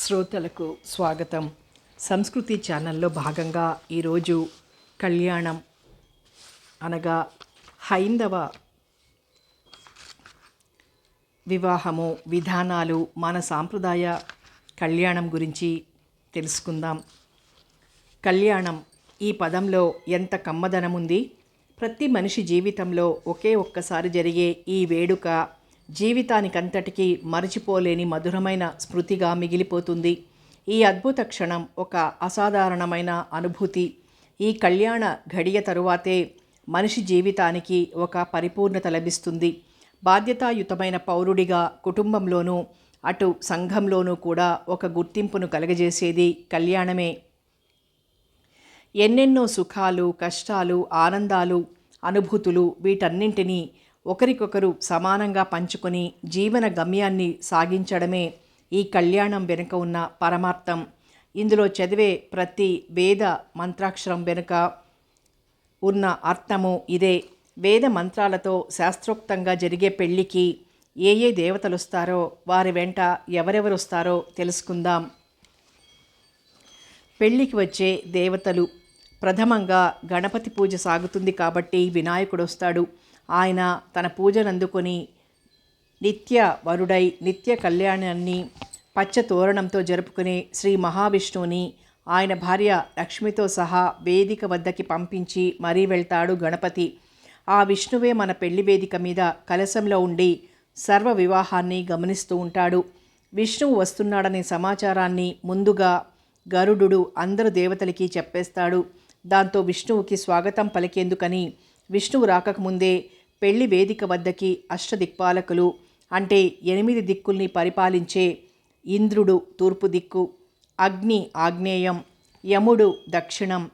శ్రోతలకు స్వాగతం. సంస్కృతి ఛానల్లో భాగంగా ఈరోజు కళ్యాణం అనగా హైందవ వివాహము విధానాలు మన సాంప్రదాయ కళ్యాణం గురించి తెలుసుకుందాం. కళ్యాణం ఈ పదంలో ఎంత కమ్మదనం ఉంది ప్రతి మనిషి జీవితంలో ఒకే ఒక్కసారి జరిగే ఈ వేడుక జీవితానికంతటికీ మరచిపోలేని మధురమైన స్మృతిగా మిగిలిపోతుంది. ఈ అద్భుత క్షణం ఒక అసాధారణమైన అనుభూతి. ఈ కళ్యాణ ఘడియ తరువాతే మనిషి జీవితానికి ఒక పరిపూర్ణత లభిస్తుంది. బాధ్యతాయుతమైన పౌరుడిగా కుటుంబంలోనూ అటు సంఘంలోనూ కూడా ఒక గుర్తింపును కలగజేసేది కళ్యాణమే. ఎన్నెన్నో సుఖాలు కష్టాలు ఆనందాలు అనుభూతులు వీటన్నింటినీ ఒకరికొకరు సమానంగా పంచుకొని జీవన గమ్యాన్ని సాగించడమే ఈ కళ్యాణం వెనుక ఉన్న పరమార్థం. ఇందులో చదివే ప్రతి వేద మంత్రాక్షరం వెనుక ఉన్న అర్థము ఇదే. వేద మంత్రాలతో శాస్త్రోక్తంగా జరిగే పెళ్ళికి ఏ ఏ దేవతలు వస్తారో వారి వెంట ఎవరెవరు వస్తారో తెలుసుకుందాం. పెళ్ళికి వచ్చే దేవతలు. ప్రథమంగా గణపతి పూజ సాగుతుంది కాబట్టి వినాయకుడు వస్తాడు ఆయన తన పూజనందుకొని నిత్య వరుడై నిత్య కళ్యాణాన్ని పచ్చ తోరణంతో జరుపుకునే శ్రీ మహావిష్ణువుని ఆయన భార్య లక్ష్మితో సహా వేదిక వద్దకి పంపించి మరీ వెళ్తాడు గణపతి. ఆ విష్ణువే మన పెళ్ళి వేదిక మీద కలశంలో ఉండి సర్వ వివాహాన్ని గమనిస్తూ ఉంటాడు. విష్ణువు వస్తున్నాడనే సమాచారాన్ని ముందుగా గరుడు అందరు దేవతలకి చెప్పేస్తాడు. దాంతో విష్ణువుకి స్వాగతం పలికేందుకని విష్ణువు రాకముందే పెళ్ళి వేదిక వద్దకి అష్టదిక్పాలకులు అంటే ఎనిమిది దిక్కుల్ని పరిపాలించే ఇంద్రుడు తూర్పు దిక్కు అగ్ని ఆగ్నేయం యముడు దక్షిణం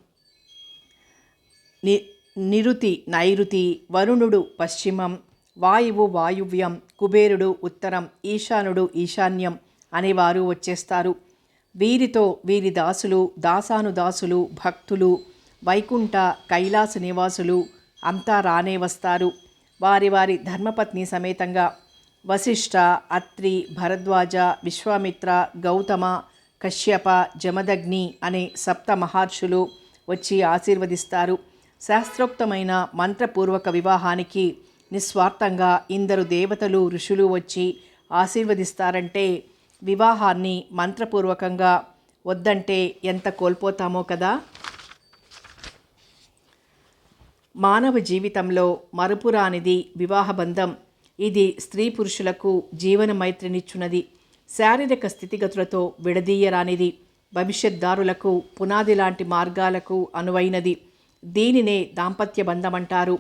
ని నిరుతి నైరుతి వరుణుడు పశ్చిమం వాయువు వాయువ్యం కుబేరుడు ఉత్తరం ఈశానుడు ఈశాన్యం అనేవారు వచ్చేస్తారు. వీరితో వీరి దాసులు దాసానుదాసులు భక్తులు వైకుంఠ కైలాస నివాసులు అంతా రానే వస్తారు. వారి వారి ధర్మపత్ని సమేతంగా వశిష్ఠ అత్రి భరద్వాజ విశ్వామిత్ర గౌతమ కశ్యప జమదగ్ని అనే సప్త మహర్షులు వచ్చి ఆశీర్వదిస్తారు. శాస్త్రోక్తమైన మంత్రపూర్వక వివాహానికి నిస్వార్థంగా ఇందరు దేవతలు ఋషులు వచ్చి ఆశీర్వదిస్తారంటే వివాహాన్ని మంత్రపూర్వకంగా వద్దంటే ఎంత కోల్పోతామో కదా? మానవ జీవితంలో మరుపురానిది వివాహబంధం ఇది స్త్రీ పురుషులకు జీవన మైత్రినిచ్చున్నది. శారీరక స్థితిగతులతో విడదీయరానిది. భవిష్యద్దారులకు పునాది లాంటి మార్గాలకు అనువైనది. దీనినే దాంపత్య బంధమంటారు.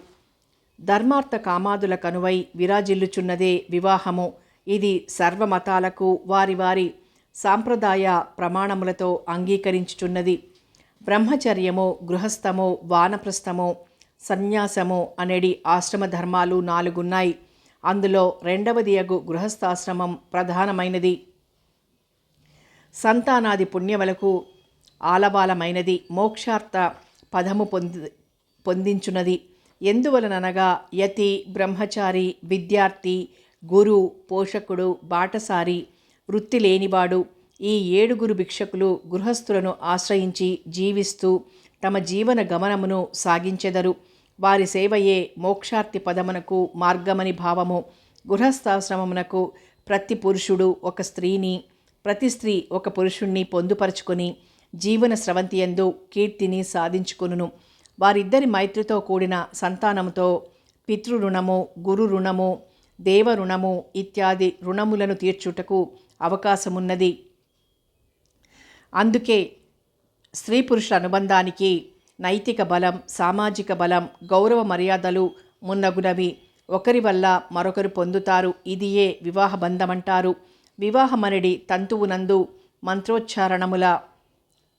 ధర్మార్థ కామాదులకు కనువై విరాజిల్లుచున్నదే వివాహము. ఇది సర్వమతాలకు వారి వారి సాంప్రదాయ ప్రమాణములతో అంగీకరించుచున్నది. బ్రహ్మచర్యము గృహస్థము వానప్రస్థము సన్యాసము అనేడి ఆశ్రమ ధర్మాలు నాలుగున్నాయి. అందులో రెండవది అగు గృహస్థాశ్రమం ప్రధానమైనది. సంతానాది పుణ్యములకు ఆలవాలమైనది మోక్షార్థ పదము పొంది పొందించున్నది ఎందువలననగా యతి బ్రహ్మచారి విద్యార్థి గురు పోషకుడు బాటసారి వృత్తి లేనివాడు ఈ ఏడుగురు భిక్షకులు గృహస్థులను ఆశ్రయించి జీవిస్తూ తమ జీవన గమనమును సాగించెదరు. వారి సేవయే మోక్షార్థి పదమునకు మార్గమని భావము. గృహస్థాశ్రమమునకు ప్రతి పురుషుడు ఒక స్త్రీని ప్రతి స్త్రీ ఒక పురుషుణ్ణి పొందుపరుచుకొని జీవన స్రవంతియందు కీర్తిని సాధించుకును వారిద్దరి మైత్రితో కూడిన సంతానముతో పితృరుణము గురు రుణము దేవ రుణము ఇత్యాది రుణములను తీర్చుటకు అవకాశమున్నది. అందుకే స్త్రీ పురుషుల అనుబంధానికి నైతిక బలం సామాజిక బలం గౌరవ మర్యాదలు మున్నగునవి. ఒకరి వల్ల మరొకరు పొందుతారు. ఇదియే వివాహ బంధమంటారు. వివాహమనడి తంతువునందు మంత్రోచ్చారణముల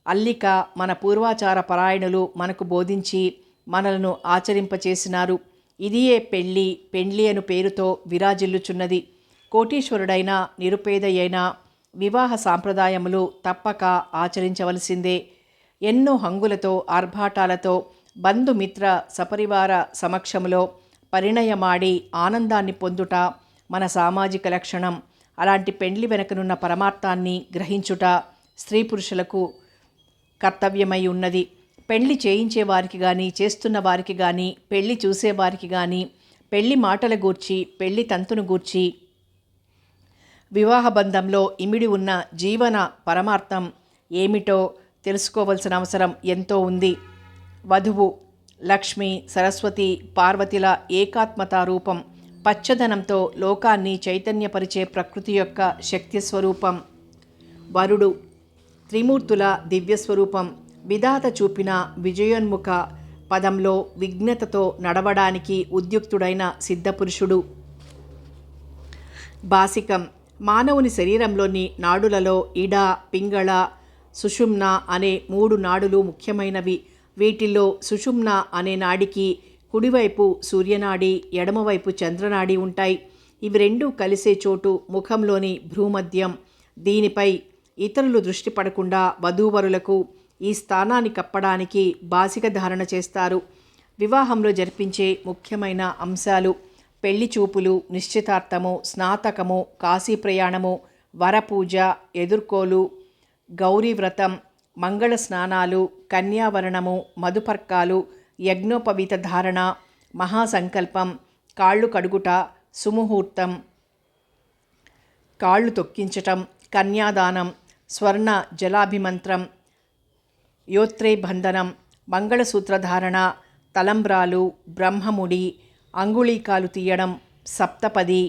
అల్లిక మన పూర్వాచార పరాయణులు మనకు బోధించి మనలను ఆచరింపచేసినారు. ఇదియే పెళ్ళి పెండ్లి అను పేరుతో విరాజిల్లుచున్నది. కోటీశ్వరుడైన నిరుపేదయైన వివాహ సాంప్రదాయములు తప్పక ఆచరించవలసిందే. ఎన్నో హంగులతో ఆర్భాటాలతో బంధుమిత్ర సపరివార సమక్షంలో పరిణయమాడి ఆనందాన్ని పొందుట మన సామాజిక లక్షణం. అలాంటి పెండ్లి వెనకనున్న పరమార్థాన్ని గ్రహించుట స్త్రీ పురుషులకు కర్తవ్యమై ఉన్నది. పెళ్ళి చేయించే వారికి కానీ చేస్తున్న వారికి కానీ పెళ్ళి చూసేవారికి కానీ పెళ్ళి మాటల గూర్చి పెళ్ళి తంతును గూర్చి వివాహ బంధంలో ఇమిడి ఉన్న జీవన పరమార్థం ఏమిటో తెలుసుకోవలసిన అవసరం ఎంతో ఉంది. వధువు లక్ష్మి సరస్వతి పార్వతిల ఏకాత్మత రూపం పచ్చదనంతో లోకాన్ని చైతన్యపరిచే ప్రకృతి యొక్క శక్తి స్వరూపం వరుడు త్రిమూర్తుల దివ్యస్వరూపం విధాత చూపిన విజయోన్ముఖ పదంలో విఘ్నతతో నడవడానికి ఉద్యుక్తుడైన సిద్ధపురుషుడు. బాసికం మానవుని శరీరంలోని నాడులలో ఇడ పింగళ సుషుమ్న అనే మూడు నాడులు ముఖ్యమైనవి. వీటిల్లో సుషుమ్న అనే నాడికి కుడివైపు సూర్యనాడి ఎడమవైపు చంద్రనాడి ఉంటాయి. ఇవి రెండూ కలిసే చోటు ముఖంలోని భ్రూమధ్యం. దీనిపై ఇతరులు దృష్టి పడకుండా వధూవరులకు ఈ స్థానాన్ని కప్పడానికి బాసిక ధారణ చేస్తారు. వివాహంలో జరిపించే ముఖ్యమైన అంశాలు పెళ్ళి చూపులు నిశ్చితార్థము స్నాతకము కాశీ ప్రయాణము వరపూజ ఎదుర్కోలు గౌరీ వ్రతం మంగళ స్నానాలు కన్యావరణము మధుపర్కాలు యజ్ఞోపవీత ధారణ మహాసంకల్పం కాళ్ళు కడుగుట సుముహూర్తం కాళ్ళు తొక్కించటం కన్యాదానం స్వర్ణ జలాభిమంత్రం యోత్రే బంధనం మంగళసూత్రధారణ తలంబ్రాలు బ్రహ్మముడి అంగుళీకాలు తీయడం సప్తపది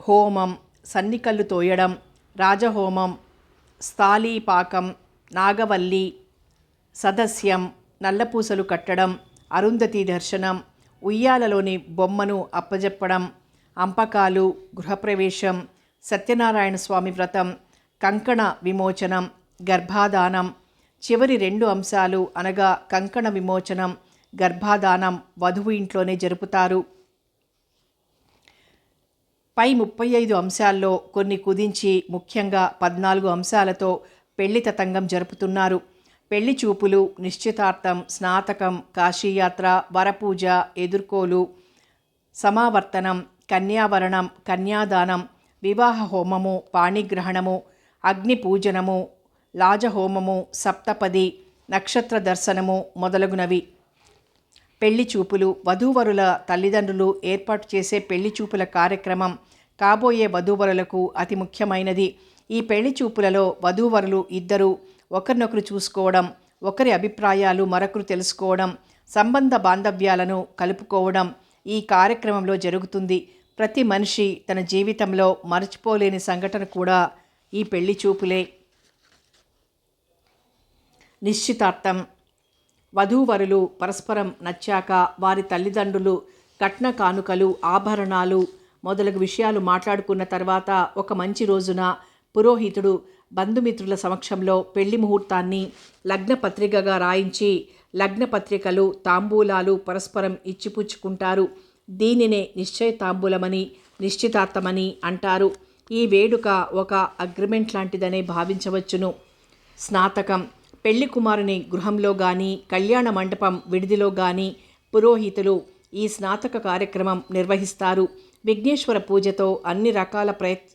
హోమం సన్నికల్లు తోయడం రాజహోమం స్థాళీపాకం నాగవల్లి సదస్యం నల్లపూసలు కట్టడం అరుంధతి దర్శనం ఉయ్యాలలోని బొమ్మను అప్పజెప్పడం అంపకాలు గృహప్రవేశం సత్యనారాయణ స్వామి వ్రతం కంకణ విమోచనం గర్భాధానం చివరి రెండు అంశాలు అనగా కంకణ విమోచనం గర్భాధానం వధువు ఇంట్లోనే జరుపుతారు. పై ముప్పై ఐదు అంశాల్లో కొన్ని కుదించి ముఖ్యంగా పద్నాలుగు అంశాలతో పెళ్ళి తతంగం జరుపుతున్నారు. పెళ్ళి చూపులు నిశ్చితార్థం స్నాతకం కాశీయాత్ర వరపూజ ఎదుర్కోలు సమావర్తనం కన్యావరణం కన్యాదానం వివాహ హోమము పాణిగ్రహణము అగ్నిపూజనము లాజహోమము సప్తపది నక్షత్ర దర్శనము మొదలగునవి. పెళ్ళి చూపులు వధూవరుల తల్లిదండ్రులు ఏర్పాటు చేసే పెళ్ళి చూపుల కార్యక్రమం కాబోయే వధూవరులకు అతి ముఖ్యమైనది. ఈ పెళ్ళి చూపులలో వధూవరులు ఇద్దరు ఒకరినొకరు చూసుకోవడం ఒకరి అభిప్రాయాలు మరొకరు తెలుసుకోవడం సంబంధ బాంధవ్యాలను కలుపుకోవడం ఈ కార్యక్రమంలో జరుగుతుంది. ప్రతి మనిషి తన జీవితంలో మరచిపోలేని సంఘటన కూడా ఈ పెళ్ళి చూపులే. నిశ్చితార్థం. వధూవరులు పరస్పరం నచ్చాక వారి తల్లిదండ్రులు కట్న కానుకలు ఆభరణాలు మొదలగు విషయాలు మాట్లాడుకున్న తర్వాత ఒక మంచి రోజున పురోహితుడు బంధుమిత్రుల సమక్షంలో పెళ్ళి ముహూర్తాన్ని లగ్నపత్రికగా రాయించి లగ్నపత్రికలు తాంబూలాలు పరస్పరం ఇచ్చిపుచ్చుకుంటారు. దీనినే నిశ్చయ తాంబూలమని నిశ్చితార్థమని అంటారు. ఈ వేడుక ఒక అగ్రిమెంట్ లాంటిదనే భావించవచ్చును. స్నాతకం పెళ్ళి కుమారుని గృహంలో కానీ కళ్యాణ మండపం విడిదిలో కానీ పురోహితులు ఈ స్నాతక కార్యక్రమం నిర్వహిస్తారు. విఘ్నేశ్వర పూజతో అన్ని రకాల ప్రయత్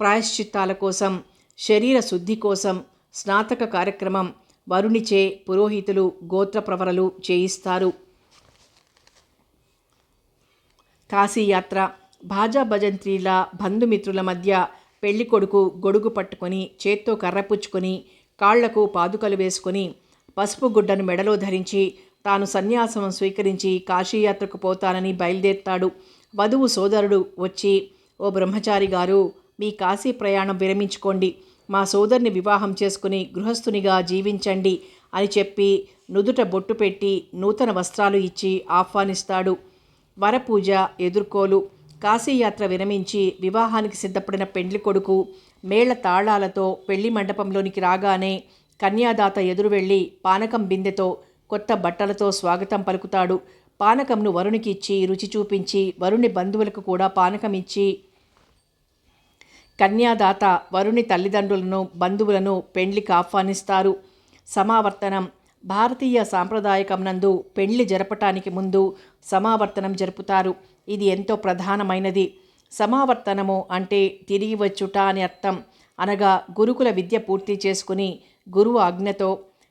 ప్రాయశ్చిత్తాల కోసం శరీర శుద్ధి కోసం స్నాతక కార్యక్రమం వరునిచే పురోహితులు గోత్ర ప్రవరలు చేయిస్తారు. కాశీయాత్ర భాజా భజంత్రీల బంధుమిత్రుల మధ్య పెళ్ళి కొడుకు గొడుగు పట్టుకొని చేత్తో కర్రపుచ్చుకొని కాళ్ళకు పాదుకలు వేసుకుని పసుపు గుడ్డను మెడలో ధరించి తాను సన్యాసం స్వీకరించి కాశీయాత్రకు పోతానని బయలుదేరుతాడు. వధువు సోదరుడు వచ్చి ఓ బ్రహ్మచారి గారు మీ కాశీ ప్రయాణం విరమించుకోండి. మా సోదరిని వివాహం చేసుకుని గృహస్థునిగా జీవించండి అని చెప్పి నుదుట బొట్టు పెట్టి నూతన వస్త్రాలు ఇచ్చి ఆహ్వానిస్తాడు. వరపూజ ఎదుర్కోలు కాశీయాత్ర విరమించి వివాహానికి సిద్ధపడిన పెండ్లి కొడుకు మేళ తాళాలతో పెళ్ళి మండపంలోనికి రాగానే కన్యాదాత ఎదురు వెళ్ళి పానకం బిందెతో కొత్త బట్టలతో స్వాగతం పలుకుతాడు. పానకంను వరునికి ఇచ్చి రుచి చూపించి వరుణి బంధువులకు కూడా పానకం ఇచ్చి కన్యాదాత వరుణి తల్లిదండ్రులను బంధువులను పెండ్లికి ఆహ్వానిస్తారు. సమావర్తనం. భారతీయ సాంప్రదాయకం పెళ్ళి జరపటానికి ముందు సమావర్తనం జరుపుతారు. ఇది ఎంతో ప్రధానమైనది. సమావర్తనము అంటే తిరిగి వచ్చుట అని అర్థం. అనగా గురుకుల విద్య పూర్తి చేసుకుని గురువు ఆజ్ఞతో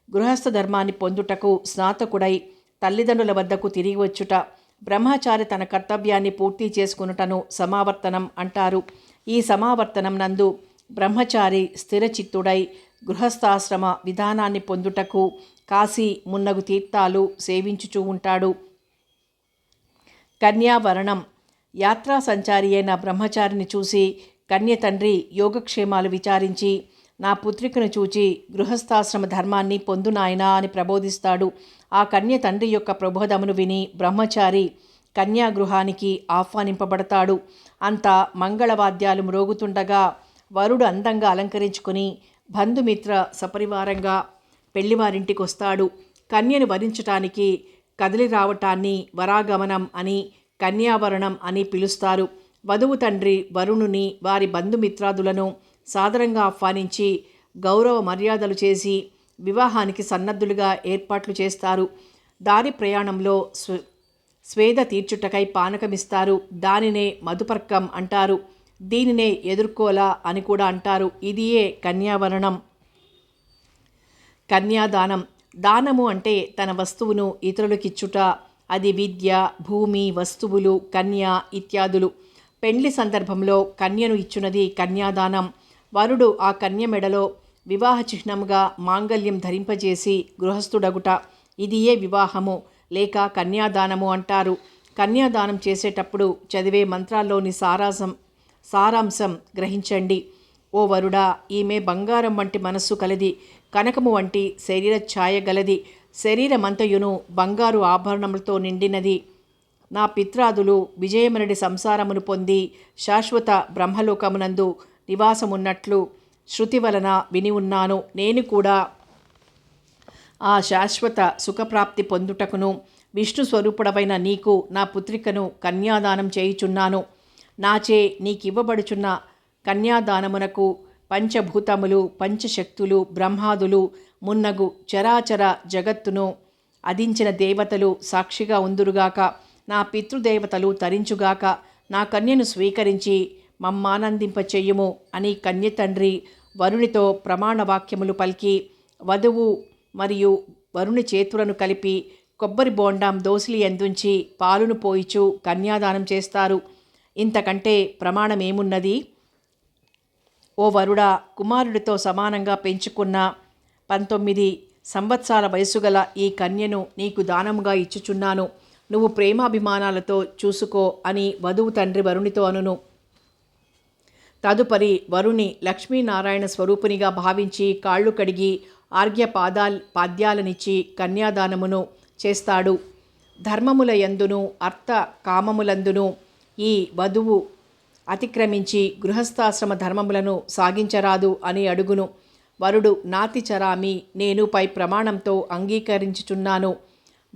గృహస్థ ధర్మాన్ని పొందుటకు స్నాతకుడై తల్లిదండ్రుల వద్దకు తిరిగి వచ్చుట బ్రహ్మచారి తన కర్తవ్యాన్ని పూర్తి చేసుకునుటను సమావర్తనం అంటారు. ఈ సమావర్తనం నందు బ్రహ్మచారి స్థిరచిత్తుడై గృహస్థాశ్రమ విధానాన్ని పొందుటకు కాశీ మున్నగు తీర్థాలు సేవించుచూ ఉంటాడు. కన్యావరణం యాత్రా సంచారి అయిన బ్రహ్మచారిని చూసి కన్య తండ్రి యోగక్షేమాలు విచారించి నా పుత్రికను చూచి గృహస్థాశ్రమ ధర్మాన్ని పొందునాయనా అని ప్రబోధిస్తాడు. ఆ కన్య తండ్రి యొక్క ప్రబోధమును విని బ్రహ్మచారి కన్యాగృహానికి ఆహ్వానింపబడతాడు. అంతా మంగళవాద్యాలు మ్రోగుతుండగా వరుడు అందంగా అలంకరించుకుని బంధుమిత్ర సపరివారంగా పెళ్ళివారింటికి వస్తాడు కన్యను వరించటానికి కదిలి రావటాన్ని వరాగమనం అని కన్యావరణం అని పిలుస్తారు. వధువు తండ్రి వరుణుని వారి బంధుమిత్రాదులను సాదరంగా ఆహ్వానించి గౌరవ మర్యాదలు చేసి వివాహానికి సన్నద్ధులుగా ఏర్పాట్లు చేస్తారు. దారి ప్రయాణంలో స్వ స్వేద తీర్చుటకై పానకమిస్తారు. దానినే మధుపర్కం అంటారు. దీనినే ఎదుర్కోలా అని కూడా అంటారు. ఇదియే కన్యావరణం. కన్యాదానం. దానము అంటే తన వస్తువును ఇతరులకిచ్చుట అది విద్య భూమి వస్తువులు కన్య ఇత్యాదులు. పెండ్లి సందర్భంలో కన్యను ఇచ్చున్నది కన్యాదానం. వరుడు ఆ కన్య మెడలో వివాహ చిహ్నముగా మాంగల్యం ధరింపజేసి గృహస్థుడగుట. ఇదియే వివాహము లేక కన్యాదానము అంటారు. కన్యాదానం చేసేటప్పుడు చదివే మంత్రాల్లోని సారాసం సారాంశం గ్రహించండి. ఓ వరుడా ఈమె బంగారం వంటి మనస్సు కలది కనకము వంటి శరీర ఛాయ గలది శరీరమంతయును బంగారు ఆభరణములతో నిండినది. నా పిత్రాదులు విజయమనుడి సంసారమును పొంది శాశ్వత బ్రహ్మలోకమునందు నివాసమున్నట్లు శృతి వలన విని ఉన్నాను. నేను కూడా ఆ శాశ్వత సుఖప్రాప్తి పొందుటకును విష్ణు స్వరూపుడవైన నీకు నా పుత్రికను కన్యాదానం చేయుచున్నాను. నాచే నీకివ్వబడుచున్న కన్యాదానమునకు పంచభూతములు పంచశక్తులు బ్రహ్మాదులు మున్నగు చరాచర జగత్తును అదించిన దేవతలు సాక్షిగా ఉందురుగాక. నా పితృదేవతలు తరించుగాక నా కన్యను స్వీకరించి మమ్మానందింపచెయ్యుము అని కన్య తండ్రి వరునితో ప్రమాణ వాక్యములు పలికి వధువు మరియు వరుని చేతులను కలిపి కొబ్బరి బోండాం దోసిలి ఎందుంచి పాలును పోయిచు కన్యాదానం చేస్తారు. ఇంతకంటే ప్రమాణమేమున్నది? ఓ వరుడ కుమారుడితో సమానంగా పెంచుకున్న పంతొమ్మిది సంవత్సరాల వయసు గల ఈ కన్యను నీకు దానముగా ఇచ్చుచున్నాను. నువ్వు ప్రేమాభిమానాలతో చూసుకో అని వధువు తండ్రి వరునితో అనును. తదుపరి వరుణి లక్ష్మీనారాయణ స్వరూపునిగా భావించి కాళ్ళు కడిగి ఆర్ఘ్య పాదాల్ పాద్యాలనిచ్చి కన్యాదానమును చేస్తాడు. ధర్మముల యందును అర్థ కామములందును ఈ వధువు అతిక్రమించి గృహస్థాశ్రమ ధర్మములను సాగించరాదు అని అడుగును. వరుడు నాతి చరామి నేను పై ప్రమాణంతో అంగీకరించుచున్నాను.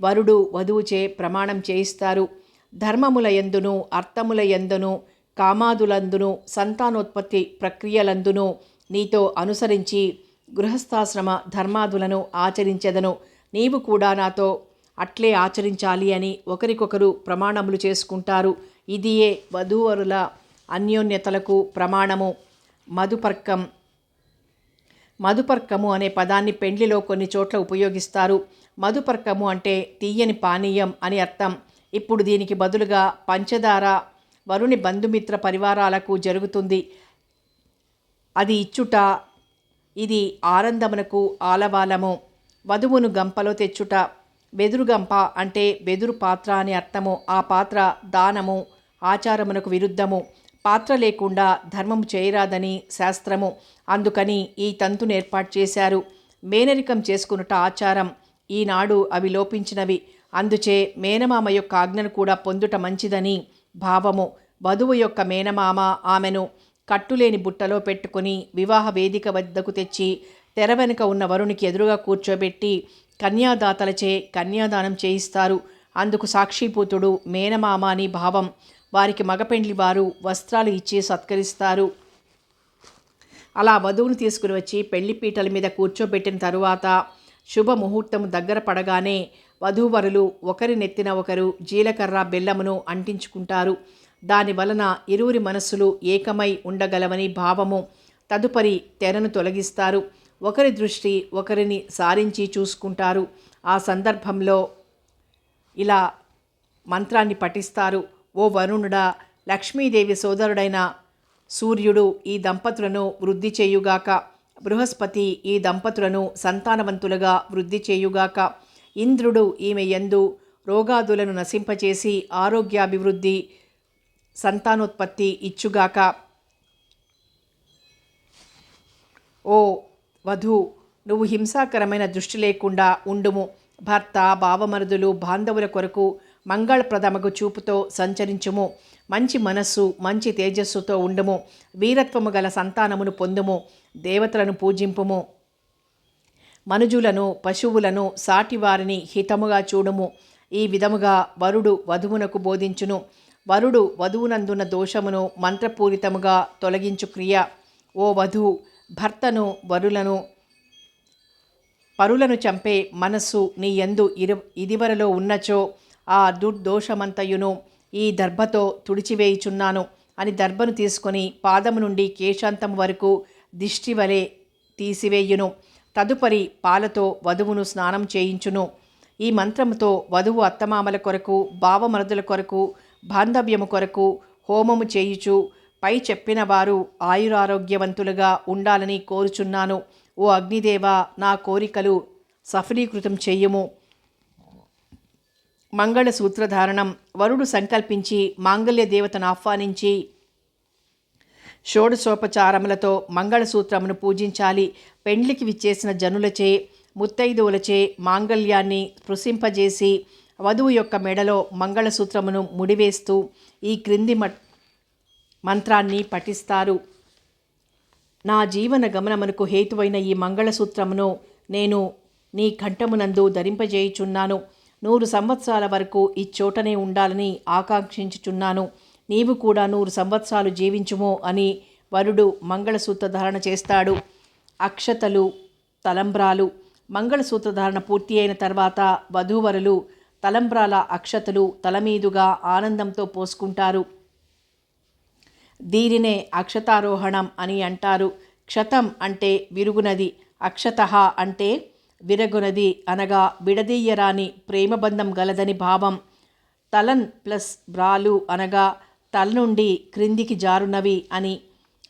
వరుడు వధువుచే ప్రమాణం చేయిస్తారు. ధర్మముల యందును అర్థముల యందును కామాదులందును సంతానోత్పత్తి ప్రక్రియలందును నీతో అనుసరించి గృహస్థాశ్రమ ధర్మాదులను ఆచరించెదను. నీవు కూడా నాతో అట్లే ఆచరించాలి అని ఒకరికొకరు ప్రమాణములు చేసుకుంటారు. ఇదియే వధూవరుల అన్యోన్యతలకు ప్రమాణము. మధుపర్కం మధుపర్కము అనే పదాన్ని పెండ్లిలో కొన్ని చోట్ల ఉపయోగిస్తారు. మధుపర్కము అంటే తీయని పానీయం అని అర్థం. ఇప్పుడు దీనికి బదులుగా పంచదార వరుని బంధుమిత్ర పరివారాలకు జరుగుతుంది. అది ఇచ్చుట ఇది ఆనందమునకు ఆలవాలము. వధువును గంపలో తెచ్చుట. వెదురు గంప అంటే వెదురు పాత్ర అని అర్థము. ఆ పాత్ర దానము ఆచారమునకు విరుద్ధము. పాత్ర లేకుండా ధర్మము చేయరాదని శాస్త్రము. అందుకని ఈ తంతును ఏర్పాటు చేశారు. మేనరికం చేసుకునుట ఆచారం. ఈనాడు అవి లోపించినవి. అందుచే మేనమామ యొక్క ఆజ్ఞను కూడా పొందుట మంచిదని భావము. వధువు యొక్క మేనమామ ఆమెను కట్టులేని బుట్టలో పెట్టుకుని వివాహ వేదిక వద్దకు తెచ్చి తెర వెనుక ఉన్న వరునికి ఎదురుగా కూర్చోబెట్టి కన్యాదాతలచే కన్యాదానం చేయిస్తారు. అందుకు సాక్షిపూతుడు మేనమామ అని భావం. వారికి మగపెండ్లి వారు వస్త్రాలు ఇచ్చి సత్కరిస్తారు. అలా వధువును తీసుకుని వచ్చి పెళ్ళి పీటల మీద కూర్చోబెట్టిన తరువాత శుభముహూర్తం దగ్గర పడగానే వధూవరులు ఒకరి నెత్తిన ఒకరు జీలకర్ర బెల్లమును అంటించుకుంటారు. దాని వలన ఇరువురి మనస్సులు ఏకమై ఉండగలవని భావము తదుపరి తెరను తొలగిస్తారు. ఒకరి దృష్టి ఒకరిని సారించి చూసుకుంటారు. ఆ సందర్భంలో ఇలా మంత్రాన్ని పఠిస్తారు. ఓ వరుణుడా లక్ష్మీదేవి సోదరుడైన సూర్యుడు ఈ దంపతులను వృద్ధి చేయుగాక. బృహస్పతి ఈ దంపతులను సంతానవంతులుగా వృద్ధి చేయుగాక. ఇంద్రుడు ఈమె యందు రోగాదులను నశింపచేసి ఆరోగ్యాభివృద్ధి సంతానోత్పత్తి ఇచ్చుగాక. ఓ వధు నువ్వు హింసాకరమైన దృష్టి లేకుండా ఉండుము. భర్త భావమరుదులు బాంధవుల కొరకు మంగళప్రదమగు చూపుతో సంచరించుము. మంచి మనస్సు మంచి తేజస్సుతో ఉండుము. వీరత్వము గల సంతానమును పొందుము. దేవతలను పూజింపుము. మనుజులను పశువులను సాటివారిని హితముగా చూడుము. ఈ విధముగా వరుడు వధువునకు బోధించును. వరుడు వధువునందున్న దోషమును మంత్రపూరితముగా తొలగించు క్రియ. ఓ వధు భర్తను వరులను పరులను చంపే మనస్సు నీ ఎందు ఇరు ఇదివరలో ఉన్నచో ఆ దుర్దోషమంతయును. ఈ దర్భతో తుడిచివేయుచున్నాను. అని దర్భను తీసుకొని పాదము నుండి కేశాంతం వరకు దిష్టి వలె తీసివేయును. తదుపరి పాలతో వధువును స్నానం చేయించును. ఈ మంత్రముతో వధువు అత్తమామల కొరకు భావమరదుల కొరకు బాంధవ్యము కొరకు హోమము చేయుచు పై చెప్పిన వారు ఆయురారోగ్యవంతులుగా ఉండాలని కోరుచున్నాను. ఓ అగ్నిదేవ నా కోరికలు సఫలీకృతం చెయ్యము మంగళ సూత్రధారణం వరుడు సంకల్పించి మాంగళ్య దేవతను ఆహ్వానించి షోడశోపచారములతో మంగళసూత్రమును పూజించాలి. పెండ్లికి విచ్చేసిన జనులచే ముత్తైదువులచే మాంగళ్యాన్ని స్పృశింపజేసి వధువు యొక్క మెడలో మంగళసూత్రమును ముడివేస్తూ ఈ క్రింది మ మంత్రాన్ని పఠిస్తారు. నా జీవన గమనమునకు హేతువైన ఈ మంగళసూత్రమును నేను నీ కంఠమునందు ధరింపజేయుచున్నాను. నూరు సంవత్సరాల వరకు ఈ చోటనే ఉండాలని ఆకాంక్షించుచున్నాను. నీవు కూడా నూరు సంవత్సరాలు జీవించుమో అని వరుడు మంగళసూత్ర ధారణ చేస్తాడు. అక్షతలు తలంబ్రాలు మంగళసూత్ర ధారణ పూర్తి అయిన తర్వాత వధూవరులు తలంబ్రాల అక్షతలు తలమీదుగా ఆనందంతో పోసుకుంటారు. దీనినే అక్షతారోహణం అని అంటారు. క్షతం అంటే విరుగునది అక్షత అంటే విరగునది అనగా విడదీయరాని ప్రేమబంధం గలదని భావం. తలన్ ప్లస్ బ్రాలు అనగా తల నుండి క్రిందికి జారునవి అని.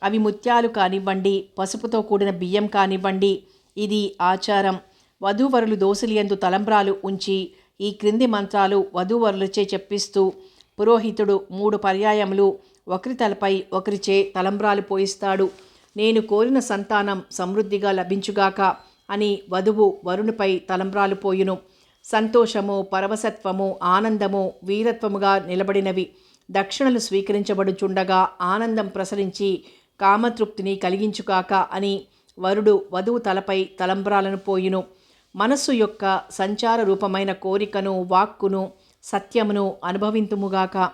అవి ముత్యాలు కానివ్వండి పసుపుతో కూడిన బియ్యం కానివ్వండి ఇది ఆచారం. వధూవరులు దోసిలియందు తలంబ్రాలు ఉంచి ఈ క్రింది మంత్రాలు వధూవరులచే చెప్పిస్తూ పురోహితుడు మూడు పర్యాయములు ఒకరి తలపై ఒకరిచే తలంబ్రాలు పోయిస్తాడు. నేను కోరిన సంతానం సమృద్ధిగా లభించుగాక అని వధువు వరునిపై తలంబ్రాలు పోయును సంతోషము పరవసత్వము ఆనందము వీరత్వముగా నిలబడినవి. దక్షిణలు స్వీకరించబడుచుండగా ఆనందం ప్రసరించి కామతృప్తిని కలిగించుకాక అని వరుడు వధువు తలపై తలంబ్రాలను పోయును. మనస్సు యొక్క సంచార రూపమైన కోరికను వాక్కును సత్యమును అనుభవింతుముగాక.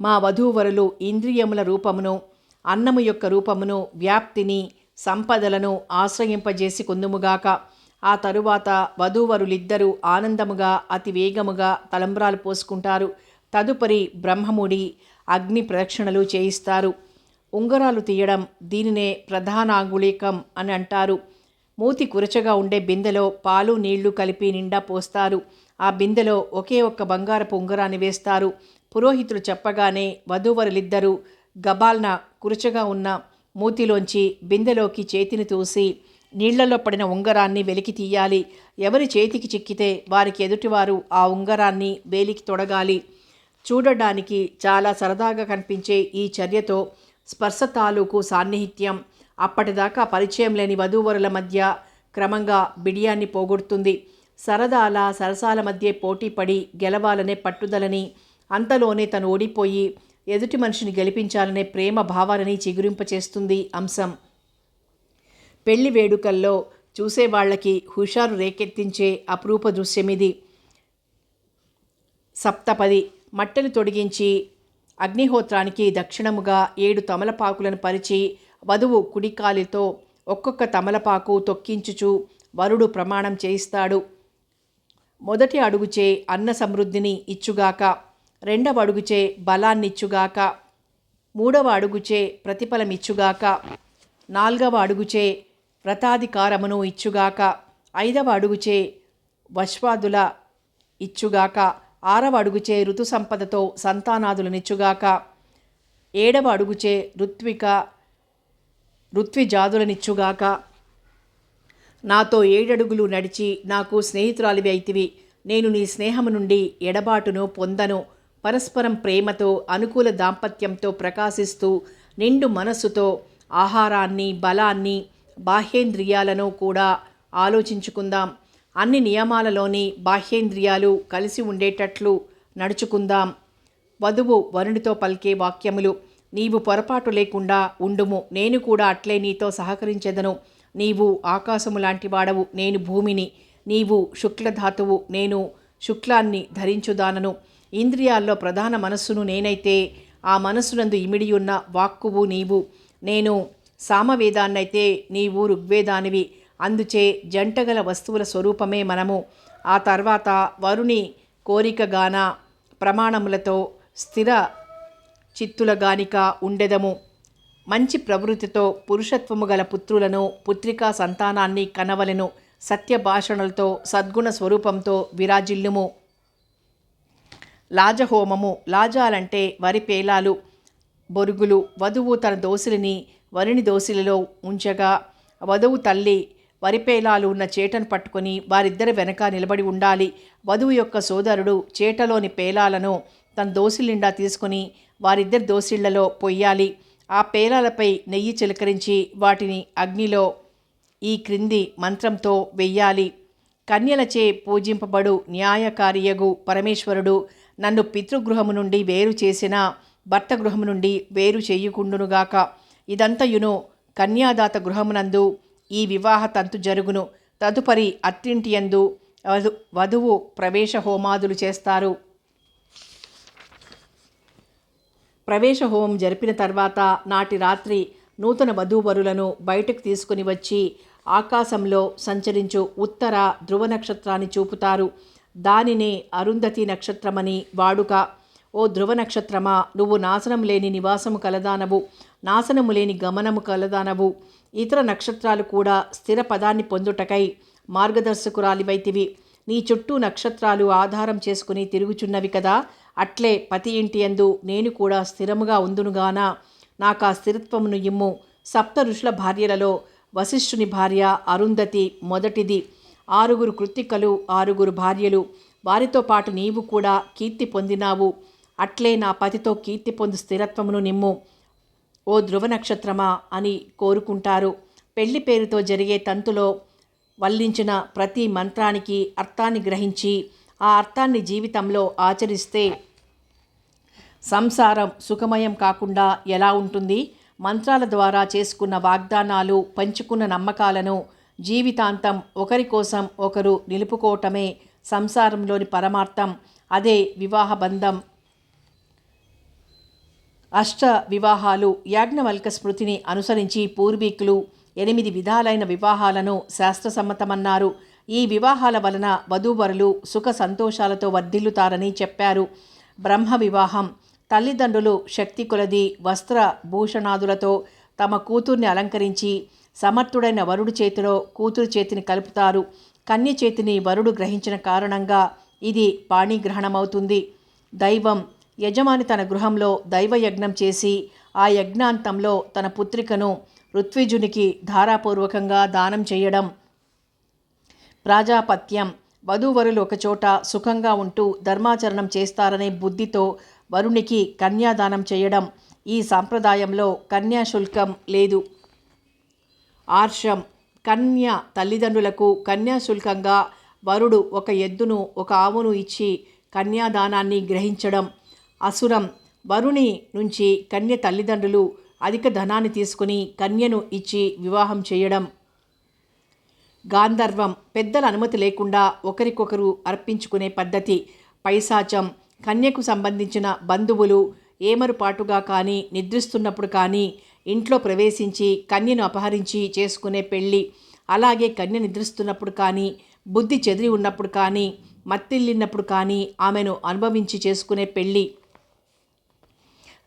మా వధూవరులు ఇంద్రియముల రూపమును అన్నము యొక్క రూపమును వ్యాప్తిని సంపదలను ఆశ్రయింపజేసి కొందుముగాక ఆ తరువాత వధూవరులిద్దరూ ఆనందముగా అతి వేగముగా తలంబ్రాలు పోసుకుంటారు. తదుపరి బ్రహ్మముడి అగ్ని ప్రదక్షిణలు చేయిస్తారు. ఉంగరాలు తీయడం దీనినే ప్రధానాంగుళీకం అని అంటారు. మూతి కురచగా ఉండే బిందెలో పాలు నీళ్ళు కలిపి నిండా పోస్తారు. ఆ బిందెలో ఒకే ఒక్క బంగారపు ఉంగరాన్ని వేస్తారు. పురోహితులు చెప్పగానే వధూవరులిద్దరూ గబాల్న కురచగా ఉన్న మూతిలోంచి బిందెలోకి చేతిని తూసి నీళ్ళలో పడిన ఉంగరాన్ని వెలికి తీయాలి. ఎవరి చేతికి చిక్కితే వారికి ఎదుటివారు ఆ ఉంగరాన్ని వేలికి తొడగాలి. చూడడానికి చాలా సరదాగా కనిపించే ఈ చర్యతో స్పర్శ తాలూకు సాన్నిహిత్యం అప్పటిదాకా పరిచయం లేని వధూవరుల మధ్య క్రమంగా బిడియాన్ని పోగొడుతుంది. సరదాల సరసాల మధ్య పోటీపడి గెలవాలనే పట్టుదలని అంతలోనే తను ఓడిపోయి ఎదుటి మనిషిని గెలిపించాలనే ప్రేమ భావాలని చిగురింపచేస్తుంది అంశం. పెళ్ళి వేడుకల్లో చూసేవాళ్ళకి హుషారు రేకెత్తించే అపురూప దృశ్యమిది. సప్తపది మట్టెలు తొడిగించి అగ్నిహోత్రానికి దక్షిణముగా ఏడు తమలపాకులను పరిచి వధువు కుడికాలితో ఒక్కొక్క తమలపాకు తొక్కించుచు వరుడు ప్రమాణం చేయిస్తాడు. మొదటి అడుగుచే అన్న సమృద్ధిని ఇచ్చుగాక రెండవ అడుగుచే బలాన్నిచ్చుగాక మూడవ అడుగుచే ప్రతిఫలమిచ్చుగాక నాలుగవ అడుగుచే వ్రతాధికారమును ఇచ్చుగాక ఐదవ అడుగుచే వశ్వాదుల ఇచ్చుగాక ఆరవ అడుగుచే ఋతు సంపదతో సంతానాదులనిచ్చుగాక ఏడవ అడుగుచే ఋత్విక ఋత్విజాదులనిచ్చుగాక నాతో ఏడడుగులు నడిచి నాకు స్నేహితురాలివి అయితివి. నేను నీ స్నేహము నుండి ఎడబాటును పొందను. పరస్పరం ప్రేమతో అనుకూల దాంపత్యంతో ప్రకాశిస్తూ నిండు మనస్సుతో ఆహారాన్ని బలాన్ని బాహ్యేంద్రియాలను కూడా ఆలోచించుకుందాం. అన్ని నియమాలలోని బాహ్యేంద్రియాలు కలిసి ఉండేటట్లు నడుచుకుందాం. వధువు వరునితో పలికే వాక్యములు నీవు పొరపాటు లేకుండా ఉండుము. నేను కూడా అట్లే నీతో సహకరించెదను. నీవు ఆకాశము లాంటి వాడవు నేను భూమిని. నీవు శుక్లధాతువు. నేను శుక్లాన్ని ధరించుదానను. ఇంద్రియాల్లో ప్రధాన మనస్సును నేనైతే ఆ మనస్సునందు ఇమిడియున్న వాక్కువు నీవు. నేను సామవేదాన్నైతే నీవు ఋగ్వేదానివి. అందుచే జంటగల వస్తువుల స్వరూపమే మనము. ఆ తర్వాత వరుని కోరికగాన ప్రమాణములతో స్థిర చిత్తులగానిక ఉండెదము. మంచి ప్రవృత్తితో పురుషత్వము గల పుత్రులను పుత్రికా సంతానాన్ని కనవలను. సత్య భాషణలతో సద్గుణ స్వరూపంతో విరాజిల్లుము. లాజహోమము లాజాలంటే వరి పేలాలు బొరుగులు వధువు తన దోసిలిని వరిని దోసిలిలో ఉంచగా వధువు తల్లి వరిపేలాలు ఉన్న చేటను పట్టుకొని వారిద్దరి వెనక నిలబడి ఉండాలి. వధువు యొక్క సోదరుడు చేటలోని పేలాలను తన దోసిలిండా తీసుకుని వారిద్దరి దోసిళ్ళలో పొయ్యాలి. ఆ పేలాలపై నెయ్యి చిలకరించి వాటిని అగ్నిలో ఈ క్రింది మంత్రంతో వెయ్యాలి. కన్యలచే పూజింపబడు న్యాయకార్యగు పరమేశ్వరుడు నన్ను పితృగృహము నుండి వేరు చేసిన భర్త గృహము నుండి వేరు చేయుకుండునుగాక. ఇదంతయును కన్యాదాత గృహమునందు ఈ వివాహ తంతు జరుగును. తదుపరి అత్తింటియందు వధు వధువు ప్రవేశ హోమాదులు చేస్తారు. ప్రవేశ హోమం జరిపిన తర్వాత నాటి రాత్రి నూతన వధూవరులను బయటకు తీసుకుని వచ్చి ఆకాశంలో సంచరించు ఉత్తర ధ్రువ నక్షత్రాన్ని చూపుతారు. దానినే అరుంధతి నక్షత్రమని వాడుక. ఓ ధ్రువ నక్షత్రమా నువ్వు నాశనం లేని నివాసము కలదానవు నాశనము లేని గమనము కలదానవు. ఇతర నక్షత్రాలు కూడా స్థిర పదాన్ని పొందుటకై మార్గదర్శకురాలివైతివి. నీ చుట్టూ నక్షత్రాలు ఆధారం చేసుకుని తిరుగుచున్నవి కదా అట్లే పతి ఇంటి యందు నేను కూడా స్థిరముగా ఉందునుగాన నాకు ఆ స్థిరత్వమును ఇమ్ము. సప్త ఋషుల భార్యలలో వశిష్ఠుని భార్య అరుంధతి మొదటిది. ఆరుగురు కృత్తికలు ఆరుగురు భార్యలు. వారితో పాటు నీవు కూడా కీర్తి పొందినావు. అట్లే నా పతితో కీర్తి పొందు స్థిరత్వమును నిమ్ము. ఓ ధ్రువ నక్షత్రమా అని కోరుకుంటారు. పెళ్ళి పేరుతో జరిగే తంతులో వల్లించిన ప్రతి మంత్రానికి అర్థాన్ని గ్రహించి ఆ అర్థాన్ని జీవితంలో ఆచరిస్తే సంసారం సుఖమయం కాకుండా ఎలా ఉంటుంది? మంత్రాల ద్వారా చేసుకున్న వాగ్దానాలు పంచుకున్న నమ్మకాలను జీవితాంతం ఒకరి కోసం ఒకరు నిలుపుకోవటమే సంసారంలోని పరమార్థం. అదే వివాహ బంధం. అష్ట వివాహాలు యాజ్ఞవల్క స్మృతిని అనుసరించి పూర్వీకులు ఎనిమిది విధాలైన వివాహాలను శాస్త్రసమ్మతమన్నారు. ఈ వివాహాల వలన వధూవరులు సుఖ సంతోషాలతో వర్ధిల్లుతారని చెప్పారు. బ్రహ్మ వివాహం. తల్లిదండ్రులు శక్తి కొలది వస్త్ర భూషణాదులతో తమ కూతుర్ని అలంకరించి సమర్థుడైన వరుడు చేతిలో కూతురు చేతిని కలుపుతారు. కన్య చేతిని వరుడు గ్రహించిన కారణంగా ఇది పాణిగ్రహణమవుతుంది. దైవం యజమాని తన గృహంలో దైవయజ్ఞం చేసి ఆ యజ్ఞాంతంలో తన పుత్రికను ఋత్విజునికి ధారాపూర్వకంగా దానం చేయడం. ప్రాజాపత్యం వధూవరులు ఒకచోట సుఖంగా ఉంటూ ధర్మాచరణం చేస్తారనే బుద్ధితో వరునికి కన్యాదానం చేయడం. ఈ సాంప్రదాయంలో కన్యాశుల్కం లేదు. ఆర్షం కన్య తల్లిదండ్రులకు కన్యాశుల్కంగా వరుడు ఒక ఎద్దును ఒక ఆవును ఇచ్చి కన్యాదానాన్ని గ్రహించడం. అసురం వరుని నుంచి కన్య తల్లిదండ్రులు అధిక ధనాన్ని తీసుకుని కన్యను ఇచ్చి వివాహం చేయడం. గాంధర్వం పెద్దల అనుమతి లేకుండా ఒకరికొకరు అర్పించుకునే పద్ధతి పైశాచం కన్యకు సంబంధించిన బంధువులు ఏమరుపాటుగా కానీ నిద్రిస్తున్నప్పుడు కానీ ఇంట్లో ప్రవేశించి కన్యను అపహరించి చేసుకునే పెళ్ళి. అలాగే కన్య నిద్రిస్తున్నప్పుడు కానీ బుద్ధి చెదిరి ఉన్నప్పుడు కానీ మత్తిల్లినప్పుడు కానీ ఆమెను అనుభవించి చేసుకునే పెళ్ళి.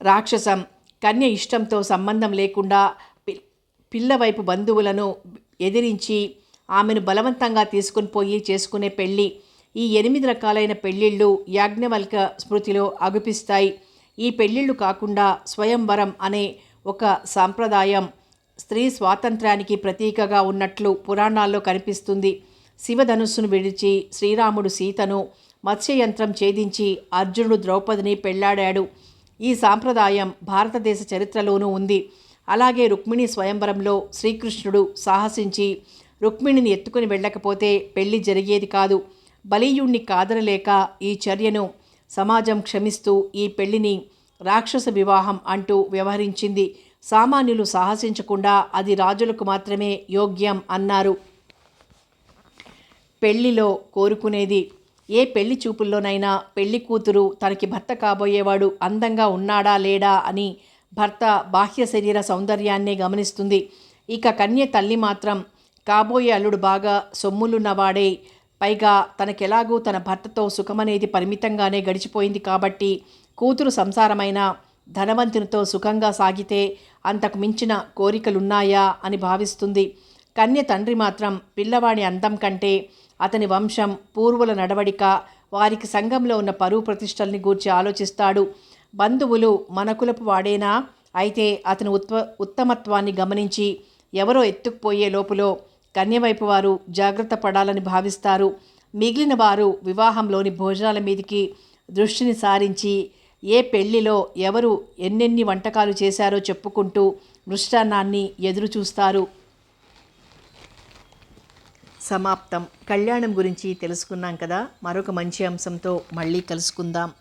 రాక్షసం కన్య ఇష్టంతో సంబంధం లేకుండా పి- బంధువులను ఎదిరించి ఆమెను బలవంతంగా తీసుకుని పోయి చేసుకునే పెళ్ళి. ఈ ఎనిమిది రకాలైన పెళ్ళిళ్ళు యాజ్ఞవల్క స్మృతిలో అగుపిస్తాయి. ఈ పెళ్ళిళ్ళు కాకుండా స్వయంవరం అనే ఒక సాంప్రదాయం. స్త్రీ స్వాతంత్రానికి ప్రతీకగా ఉన్నట్లు పురాణాల్లో కనిపిస్తుంది. శివధనుస్సును విడిచి శ్రీరాముడు సీతను మత్స్యయంత్రం ఛేదించి అర్జునుడు ద్రౌపదిని పెళ్ళాడాడు. ఈ సాంప్రదాయం భారతదేశ చరిత్రలోనూ ఉంది. అలాగే రుక్మిణి స్వయంవరంలో శ్రీకృష్ణుడు సాహసించి రుక్మిణిని ఎత్తుకుని వెళ్ళకపోతే పెళ్ళి జరిగేది కాదు. బలీయుణ్ణి కాదనలేక ఈ చర్యను సమాజం క్షమిస్తూ ఈ పెళ్ళిని రాక్షస వివాహం అంటూ వ్యవహరించింది. సామాన్యులు సాహసించకుండా అది రాజులకు మాత్రమే యోగ్యం అన్నారు. పెళ్ళిలో కోరుకునేది. ఏ పెళ్ళి చూపుల్లోనైనా పెళ్ళి కూతురు తనకి భర్త కాబోయేవాడు అందంగా ఉన్నాడా లేడా అని భర్త బాహ్య శరీర సౌందర్యాన్నే గమనిస్తుంది. ఇక కన్య తల్లి మాత్రం కాబోయే అల్లుడు బాగా సొమ్ములున్నవాడే. పైగా తనకెలాగూ తన భర్తతో సుఖమనేది పరిమితంగానే గడిచిపోయింది కాబట్టి కూతురు సంసారమైన ధనవంతునితో సుఖంగా సాగితే అంతకు మించిన కోరికలున్నాయా అని భావిస్తుంది. కన్య తండ్రి మాత్రం పిల్లవాడి అందం కంటే అతని వంశం పూర్వుల నడవడిక వారికి సంఘంలో ఉన్న పరువు ప్రతిష్టల్ని గూర్చి ఆలోచిస్తాడు. బంధువులు మనకులపు వాడేనా? అయితే అతని ఉత్వ ఉత్తమత్వాన్ని గమనించి ఎవరో ఎత్తుకుపోయే లోపులో కన్యవైపు వారు జాగ్రత్త పడాలని భావిస్తారు. మిగిలిన వారు వివాహంలోని భోజనాల మీదికి దృష్టిని సారించి ఏ పెళ్ళిలో ఎవరు ఎన్నెన్ని వంటకాలు చేశారో చెప్పుకుంటూ మృష్టాన్నాన్ని ఎదురు చూస్తారు సమాప్తం. కళ్యాణం గురించి తెలుసుకున్నాం కదా. మరొక మంచి అంశంతో మళ్ళీ కలుసుకుందాం.